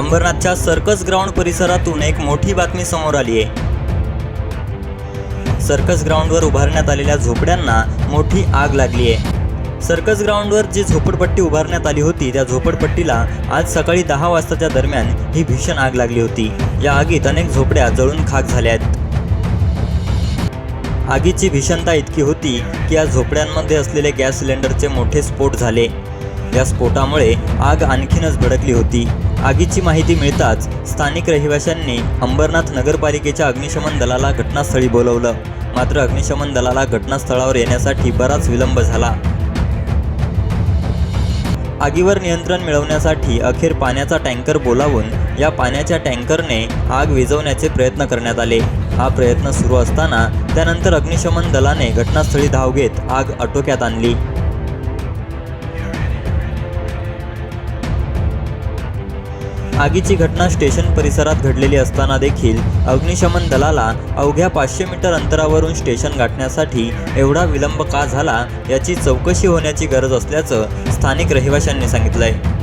अंबरनाथच्या circus ground परिसरातून एक मोठी बातमी समोर आली आहे. सर्कस ग्राउंडवर उभारण्यात आलेल्या झोपड्यांना मोठी आग लागली आहे. सर्कस ग्राउंडवर जी झोपडपट्टी उभारण्यात आली होती त्या झोपडपट्टीला आज सकाळी दहा वाजताच्या दरम्यान ही भीषण आग लागली होती. या आगीत अनेक झोपड्या जळून खाक झाल्या आहेत. आगीची भीषणता इतकी होती की या झोपड्यांमध्ये असलेले गॅस सिलेंडरचे मोठे स्फोट झाले. या स्फोटामुळे आग आणखीनच भडकली होती. आगीची माहिती मिळताच स्थानिक रहिवाशांनी अंबरनाथ नगरपालिकेच्या अग्निशमन दलाला घटनास्थळी बोलवलं. मात्र अग्निशमन दलाला घटनास्थळावर येण्यासाठी बराच विलंब झाला. आगीवर नियंत्रण मिळवण्यासाठी अखेर पाण्याचा टँकर बोलावून या पाण्याच्या टँकरने आग विझवण्याचे प्रयत्न करण्यात आले. हा प्रयत्न सुरू असताना त्यानंतर अग्निशमन दलाने घटनास्थळी धाव घेत आग आटोक्यात आणली. आगीची घटना स्टेशन परिसरात घडलेली असताना देखील अग्निशमन दलाला अवघ्या पाचशे मीटर अंतरावरून स्टेशन गाठण्यासाठी एवढा विलंब का झाला याची चौकशी होण्याची गरज असल्याचं स्थानिक रहिवाशांनी सांगितलं आहे